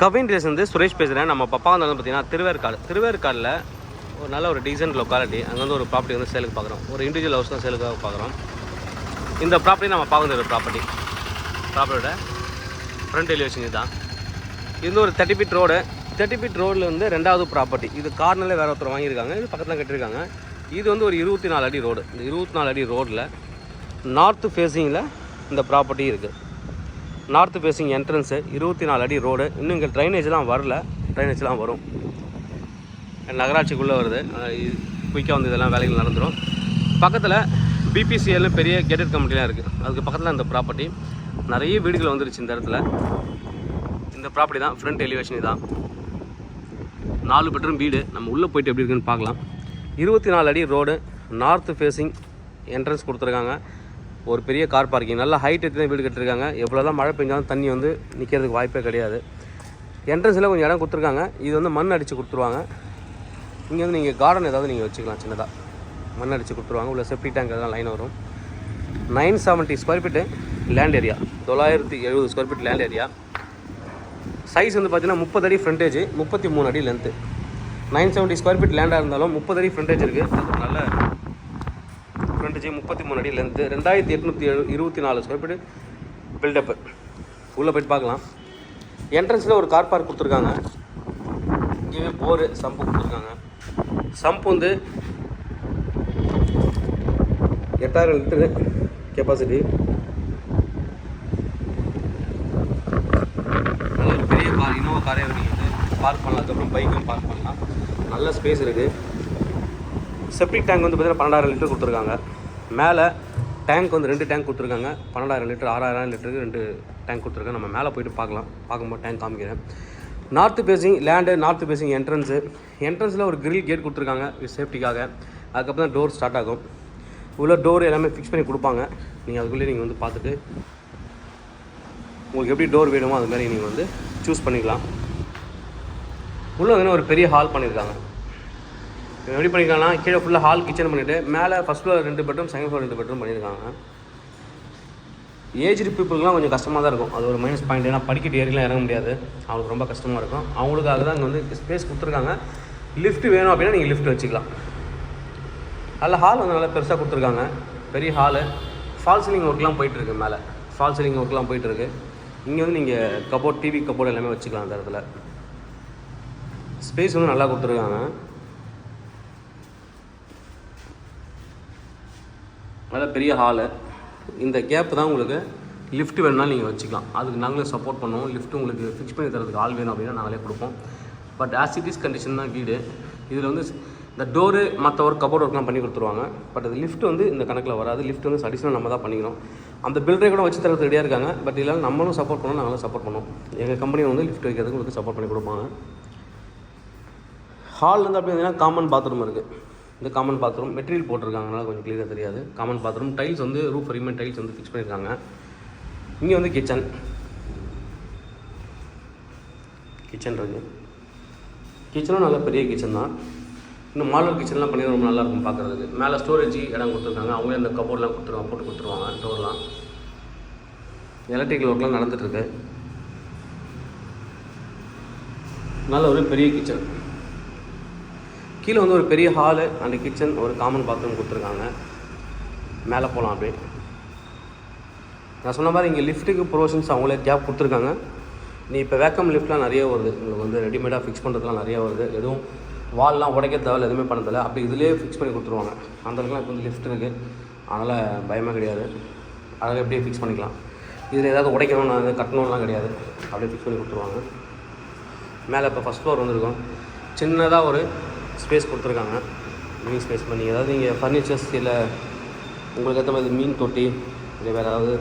Kavin dress வந்து சுரேஷ் பேசுகிறேன் நம்ம பப்பா வந்து பார்த்தீங்கன்னா திருவேற்காடு. திருவேற்காடில் ஒரு நல்ல ஒரு டீசென்ட் லொக்காலிட்டி அங்கே வந்து ஒரு ப்ராப்பர்ட்டி வந்து சேலுக்கு பார்க்குறோம். ஒரு இண்டிவிஜுவல் ஹவுஸ் தான் சேலுக்காக பார்க்குறோம். இந்த ப்ராப்பர்ட்டி நம்ம பார்க்குறது ஒரு ப்ராப்பர்ட்டி ப்ராப்பர்ட்டியோட ஃப்ரண்ட் எலிவேஷன் இதுதான் இது வந்து ஒரு thirty feet road thirty feet ரோடில் வந்து ரெண்டாவது ப்ராப்பர்ட்டி இது கார்னரில் வேறு ஒருத்தர் வாங்கியிருக்காங்க. இது பக்கத்தில் கட்டியிருக்காங்க. இது வந்து ஒரு இருபத்தி நாலு அடி ரோடு இந்த இருபத்தி நாலு அடி ரோட்டில் நார்த்து ஃபேஸிங்கில் இந்த ப்ராப்பர்ட்டி இருக்குது நார்த் ஃபேஸிங் என்ட்ரன்ஸு இருபத்தி நாலு அடி ரோடு இன்னும் இங்கே ட்ரைனேஜ்லாம் வரல. ட்ரைனேஜ்லாம் வரும். நகராட்சிக்குள்ளே வருது. குயிக்காக வந்து இதெல்லாம் வேலைகள் நடந்துடும் பக்கத்தில் பிபிசிஎல்னு பெரிய கேட்டட் கம்பெனிலாம் இருக்குது அதுக்கு பக்கத்தில் இந்த ப்ராப்பர்ட்டி நிறைய வீடுகள் வந்துருச்சு இந்த இடத்துல. இந்த ப்ராப்பர்ட்டி தான் ஃப்ரண்ட் எலிவேஷன் தான் நாலு பெட்ரூம் வீடு. நம்ம உள்ளே போயிட்டு எப்படி இருக்குன்னு பார்க்கலாம். இருபத்தி நாலு அடி ரோடு நார்த் ஃபேஸிங் என்ட்ரன்ஸ் கொடுத்துருக்காங்க. ஒரு பெரிய கார் பார்க்கிங் நல்லா ஹைட் எடுத்து வீடு கட்டிருக்காங்க எவ்வளோ தான் மழை பெஞ்சாலும் தண்ணி வந்து நிற்கிறதுக்கு வாய்ப்பே கிடையாது. என்ட்ரன்ஸில் கொஞ்சம் இடம் கொடுத்துருக்காங்க. இது வந்து மண் அடித்து கொடுத்துருவாங்க. இங்கே வந்து நீங்கள் கார்டன் ஏதாவது நீங்கள் வச்சுக்கலாம் சின்னதாக மண் அடித்து கொடுத்துருவாங்க. உள்ள செப்டி டேங்க் அதெல்லாம் லைன் வரும். Nine seventy square feet land area தொள்ளாயிரத்தி எழுபது square feet land area size வந்து பார்த்தீங்கன்னா முப்பது அடி ஃப்ரண்டேஜ் முப்பத்தி மூணு அடி length nine seventy square feet லேண்டாக இருந்தாலும் முப்பது அடி ஃப்ரண்டேஜ் இருக்குது நல்ல ரெண்டு ஜி முப்பத்தி மூணு அடியிலேருந்து ரெண்டாயிரத்தி எட்நூற்றி எழு இருபத்தி நாலு ஸ்கொயர் ஃபீட் பில்டப்பு உள்ளே போயிட்டு பார்க்கலாம். என்ட்ரன்ஸில் ஒரு கார் பார்க் கொடுத்துருக்காங்க. இங்கேயுமே போரு சம்பு கொடுத்துருக்காங்க. சம்ப் வந்து எட்டாயிரம் லிட்டரு கெப்பாசிட்டி ஒரு பெரிய கார் இனோவா காரே வந்து பார்க் பண்ணலாம். அதுக்கப்புறம் பைக்கும் பார்க் பண்ணலாம். நல்ல ஸ்பேஸ் இருக்குது செப்டிக் டேங்க் வந்து பார்த்தீங்கன்னா பன்னெண்டாயிரம் லிட்டர் கொடுத்துருக்காங்க. மேலே டேங்க் வந்து ரெண்டு டேங்க் கொடுத்துருக்காங்க. பன்னெண்டாயிரம் லிட்டர் ஆறாயிரம் லிட்டருக்கு ரெண்டு டேங்க் கொடுத்துருக்காங்க. நம்ம மேலே போயிட்டு பார்க்கலாம். பார்க்கும்போது டேங்க் காமிக்கிறேன். North facing land north facing entrance என்ட்ரன்ஸில் ஒரு கிரில் கேட் கொடுத்துருக்காங்க. சேஃப்டிக்காக அதுக்கப்புறம் தான் டோர் ஸ்டார்ட் ஆகும். உள்ள டோர் எல்லாமே ஃபிக்ஸ் பண்ணி கொடுப்பாங்க. நீங்கள் அதுக்குள்ளே நீங்கள் வந்து பார்த்துட்டு உங்களுக்கு எப்படி டோர் வேணுமோ அது மாதிரி நீங்கள் வந்து சூஸ் பண்ணிக்கலாம். உள்ளே வந்து ஒரு பெரிய ஹால் பண்ணியிருக்காங்க. எப்படி பண்ணியிருக்காங்கன்னா கீழே ஃபுல்லாக ஹால் கிச்சன் பண்ணிவிட்டு மேலே ஃபஸ்ட் ஃப்ளோர் ரெண்டு பெட்ரூம் செகண்ட் ஃப்ளோர் ரெண்டு பெட்ரூம் பண்ணியிருக்காங்க ஏஜ்டு பீப்புளுக்குலாம் கொஞ்சம் கஷ்டமாக தான் இருக்கும். அது ஒரு மைனஸ் பாயிண்ட் ஏன்னா படிக்கட்டு ஏரிலாம் இறங்க முடியாது. அவங்களுக்கு ரொம்ப கஷ்டமாக இருக்கும். அவங்களுக்காக தான் இங்கே வந்து ஸ்பேஸ் கொடுத்துருக்காங்க. லிஃப்ட் வேணும் அப்படின்னா நீங்கள் லிஃப்ட் வச்சுக்கலாம். அதில் ஹால் வந்து நல்லா பெருசாக கொடுத்துருக்காங்க. பெரிய ஹாலு ஃபால் சீலிங் ஒர்க்லாம் போயிட்டுருக்கு மேலே. ஃபால் சீலிங் ஒர்க்லாம் போயிட்டுருக்கு இங்கே வந்து நீங்கள் கபோர்ட் டிவி கபோர்ட் எல்லாமே வச்சுக்கலாம் அந்த இடத்துல. ஸ்பேஸ் வந்து நல்லா கொடுத்துருக்காங்க. நல்ல பெரிய ஹாலு இந்த கேப்பு தான் உங்களுக்கு லிஃப்ட் வேணும்னாலும் நீங்கள் வச்சுக்கலாம். அதுக்கு நாங்களே சப்போர்ட் பண்ணுவோம். லிஃப்ட் உங்களுக்கு ஃபிக்ஸ் பண்ணி தரதுக்கு ஆள் வேணும் அப்படின்னா நாங்களே கொடுப்போம். But as it is condition தான் வீடு. இதில் வந்து இந்த டோரு மற்ற ஒரு கபோர்ட் ஒர்க்லாம் பண்ணி கொடுத்துருவாங்க. பட் அது லிஃப்ட் வந்து இந்த கணக்கில் வராது. லிஃப்ட் வந்து அடிஷனல் நம்ம தான் பண்ணிக்கணும். அந்த பில்டரை கூட வச்சு தரது ரெடியாக இருக்காங்க. பட் இல்லாமல் நம்மளும் சப்போர்ட் பண்ணோம் நாங்களும் சப்போர்ட் பண்ணுவோம். எங்கள் கம்பெனி வந்து லிஃப்ட் வைக்கிறதுக்கு உங்களுக்கு சப்போர்ட் பண்ணி கொடுப்பாங்க. ஹால் வந்து அப்படி பார்த்தீங்கன்னா காமன் பாத்ரூம் இருக்குது இந்த காமன் பாத்ரூம் மெட்டீரியல் போட்டிருக்காங்கனால கொஞ்சம் கிளியராக தெரியாது. காமன் பாத்ரூம் டைல்ஸ் வந்து ரூஃப் வரைக்குமே டைல்ஸ் வந்து ஃபிக்ஸ் பண்ணியிருக்காங்க இங்கே வந்து கிச்சன் கிச்சன் இருக்குது கிச்சனும் நல்ல பெரிய கிச்சன் தான். இன்னும் மாடல் கிச்சன்லாம் பண்ணி ரொம்ப நல்லாயிருக்கும் பார்க்குறதுக்கு மேலே ஸ்டோரேஜ் இடம் கொடுத்துருக்காங்க. அவங்களே அந்த கபோர்ட்லாம் கொடுத்துருவாங்க போட்டு கொடுத்துருவாங்க. டோர்லாம் எலக்ட்ரிக்கல் ஒர்க்லாம் நடந்துகிட்ருக்கு நல்ல ஒரு பெரிய கிச்சன் கீழே வந்து ஒரு பெரிய ஹாலு அண்ட் கிச்சன் ஒரு காமன் பாத்ரூம் கொடுத்துருக்காங்க. மேலே போகலாம் அப்படியே. நான் சொன்ன மாதிரி இங்கே லிஃப்ட்டுக்கு ப்ரொவிஷன்ஸ் அவங்களே கேப் கொடுத்துருக்காங்க. நீ இப்போ வேக்கம் லிஃப்ட்லாம் நிறைய வருது. உங்களுக்கு வந்து ரெடிமேடாக ஃபிக்ஸ் பண்ணுறதுலாம் நிறைய வருது. எதுவும் வால்லாம் உடைக்க தேவை எதுவுமே பண்ண தேவை அப்படி இதுலேயே ஃபிக்ஸ் பண்ணி கொடுத்துருவாங்க. அந்த அளவுக்குலாம் இப்போ வந்து லிஃப்ட் இருக்குது அதனால் பயமே கிடையாது. அதில் எப்படியே ஃபிக்ஸ் பண்ணிக்கலாம். இதில் ஏதாவது உடைக்கணும் கட்டணும்லாம் கிடையாது. அப்படியே ஃபிக்ஸ் பண்ணி கொடுத்துருவாங்க. மேலே இப்போ ஃபஸ்ட் ஃப்ளோர் வந்திருக்கோம். சின்னதாக ஒரு ஸ்பேஸ் கொடுத்துருக்காங்க. மீன் ஸ்பேஸ் பண்ணி ஏதாவது நீங்கள் ஃபர்னிச்சர்ஸ் இல்லை உங்களுக்கு ஏற்ற மாதிரி மீன் தொட்டி இல்லை வேறு ஏதாவது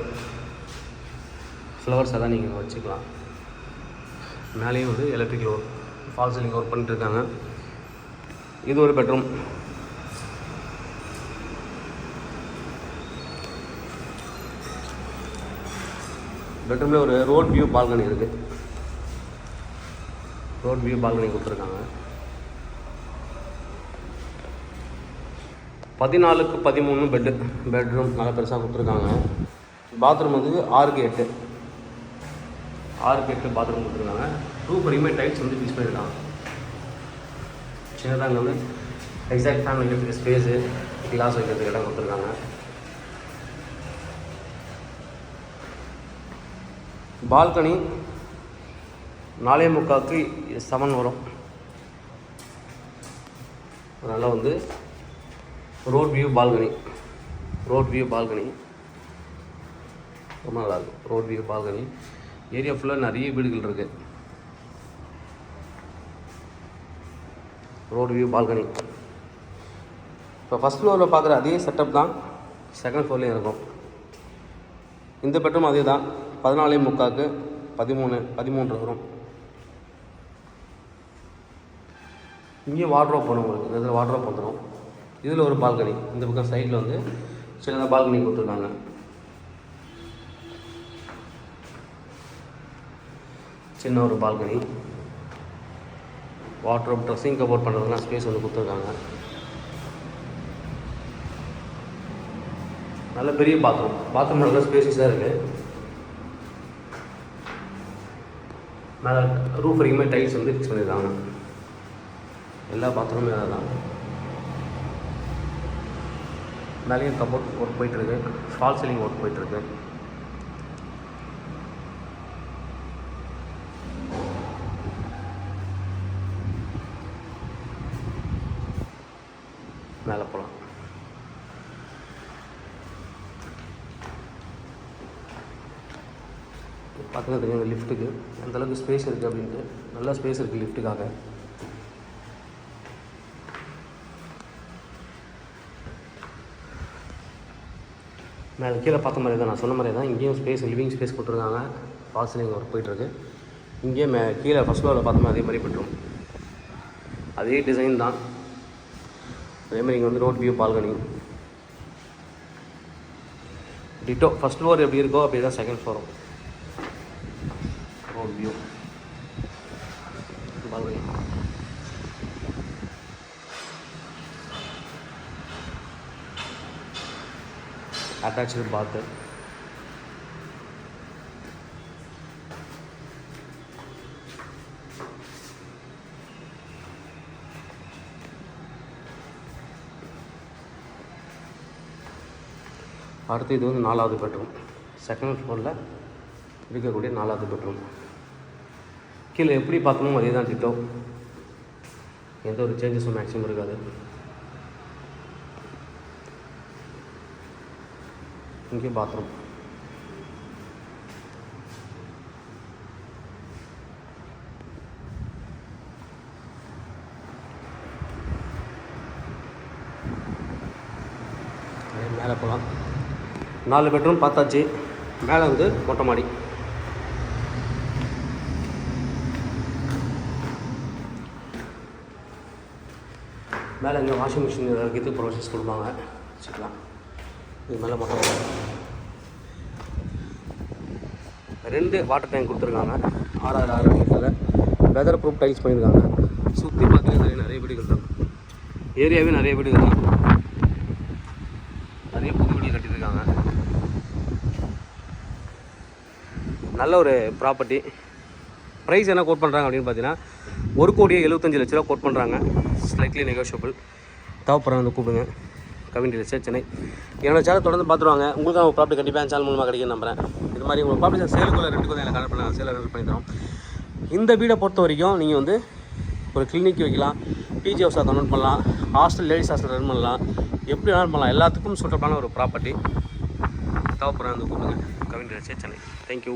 ஃப்ளவர்ஸ் எல்லாம் நீங்கள் வச்சுக்கலாம். மேலேயும் வந்து electrical work false ceiling work பண்ணிட்டுருக்காங்க இது ஒரு பெட்ரூம் பெட்ரூமில் ஒரு ரோட் வியூ பால்கனி இருக்குது ரோட் வியூ பால்கனி கொடுத்துருக்காங்க. பதினாலுக்கு பதிமூணு பெட்டு பெட்ரூம் நல்லா பெருசாக கொடுத்துருக்காங்க. பாத்ரூம் வந்து ஆறுக்கு எட்டு. ஆறுக்கு எட்டு பாத்ரூம் கொடுத்துருக்காங்க. ரூப் வரைக்குமே டைல்ஸ் வந்து ஃபிக்ஸ் பண்ணியிருக்காங்க சின்னதாக இங்கே வந்து எக்ஸாக்ட் ஃபேன் வைக்கிறதுக்கு ஸ்பேஸு கிளாஸ் வைக்கிறதுக்கு இடம் கொடுத்துருக்காங்க. பால்கனி நாலே முக்காவுக்கு செவன் வரும். அதனால் வந்து road view balcony road view balcony ரொம்ப நல்லாயிருக்கும் ரோட் வியூ பால்கனி ஏரியா ஃபுல்லாக நிறைய வீடுகள் இருக்குது ரோட் வியூ பால்கனி இப்போ ஃபஸ்ட் ஃப்ளோரில் பார்க்குற அதே செட்டப் தான் செகண்ட் ஃப்ளோர்லேயும் இருக்கும். இந்த பெட்ரூம் அதே தான் பதினாலே முக்காக்கு பதிமூணு பதிமூன்று வரும். இங்கேயும் வாட்ரோப் வரும் உங்களுக்கு. இந்த இதில் வாட்ரோப் வந்துடும் இதில் ஒரு பால்கனி. இந்த பக்கம் சைடில் வந்து சின்னதாக பால்கனி கொடுத்துருக்காங்க. சின்ன ஒரு பால்கனி. வாட்ரோப் ட்ரெஸ்ஸிங் கவர் பண்ணுறதுலாம் ஸ்பேஸ் வந்து கொடுத்துருக்காங்க. நல்ல பெரிய பாத்ரூம் பாத்ரூம் நல்ல ஸ்பேசிஸாக இருக்குது மேலே ரூஃப் வரைக்குமே டைல்ஸ் வந்து ஃபிக்ஸ் பண்ணியிருக்காங்க எல்லா பாத்ரூமே அதான். தான் மேலேயும் கபோர்ட் ஒர்க் போயிட்டுருக்கு. ஃபால் சீலிங் ஒர்க் போயிட்டுருக்கு. மேலே போகலாம். பார்த்துங்க தெரியும் லிஃப்ட்டுக்கு எந்தளவுக்கு ஸ்பேஸ் இருக்குது அப்படின்ட்டு. நல்லா ஸ்பேஸ் இருக்குது லிஃப்ட்டுக்காக மேலே கீழே பார்த்த மாதிரி தான் நான் சொன்ன மாதிரி தான் இங்கேயும் ஸ்பேஸ் லிவிங் ஸ்பேஸ் கொடுத்துருக்காங்க. ஃபால் சீலிங் ஒர்க் போயிட்டுருக்கு. இங்கேயே மே கீழே ஃபஸ்ட் ஃப்ளோரில் பார்த்த மாதிரி அதே மாதிரி பெட்ரூம் அதே டிசைன் தான். அதே மாதிரி இங்கே வந்து road view balcony ditto first floor எப்படி இருக்கோ அப்படி தான் second ஃப்ளோரும் road view balcony attached bath அடுத்து இது வந்து நாலாவது பெட்ரூம் செகண்ட் ஃப்ளோரில் இருக்கக்கூடிய நாலாவது பெட்ரூம் கீழே எப்படி பார்த்தோமோ அதே தான் டிட்டோ எந்த ஒரு சேஞ்சஸும் மேக்ஸிமம் இருக்காது. இங்கே பாத்ரூம் மேலே போகலாம். நாலு பெட்ரூம் பார்த்தாச்சு. மேலே வந்து மொட்டை மாடி. மேலே இங்கே வாஷிங் மிஷின் இருக்குது ப்ரோசஸ் கொடுப்பாங்க. வச்சுக்கலாம். இது மேலே மொட்டை ரெண்டு வாட்டர் டேங்க் கொடுத்துருக்காங்க. ஆறாறு ஆறு மீட்டரில் வெதர் ப்ரூஃப் டைல்ஸ் பண்ணியிருக்காங்க சுற்றி பார்த்தீங்கன்னா நிறைய வீடுகள் தான். ஏரியாவே நிறைய வீடுகள் தான். நிறைய புது வீடு கட்டியிருக்காங்க. நல்ல ஒரு ப்ராப்பர்ட்டி ப்ரைஸ் என்ன கோட் பண்ணுறாங்க அப்படின்னு பார்த்தீங்கன்னா ஒரு கோடியே எழுபத்தஞ்சு லட்ச ரூபா கோட் பண்ணுறாங்க ஸ்லைட்லி நெகோஷியபிள் தேவைப்படுறாங்க வந்து கூப்பிடுங்க. கவின் ரியல் சென்னை. என்னோட சேனல் தொடர்ந்து பார்த்துருவாங்க. உங்களுக்கு அவங்க ப்ராப்பர்ட்டி கண்டிப்பாக சேனல் மூலமாக கிடைக்கும் நம்புறேன். இது மாதிரி உங்கள் ப்ராப்பர்ட்டி சேலுக்குள்ள ரெண்டு கொஞ்சம் எனக்கு கனெக்ட் பண்ண சேலை ரெண்டு பண்ணி தரோம் இந்த வீடை பொறுத்த வரைக்கும் நீங்கள் வந்து ஒரு கிளினிக் வைக்கலாம். பிஜி ஹவுஸாக கன்வெர்ட் பண்ணலாம். ஹாஸ்டல் லேடிஸ் ஹாஸ்டல் ரன் பண்ணலாம். எப்படி ரன் பண்ணலாம். எல்லாத்துக்கும் சூட்டபிளான ஒரு ப்ராப்பர்ட்டி தேவைப்படுறாங்க வந்து கூப்பிடுங்க. கவின் சேச்சனை சென்னை. தேங்க்யூ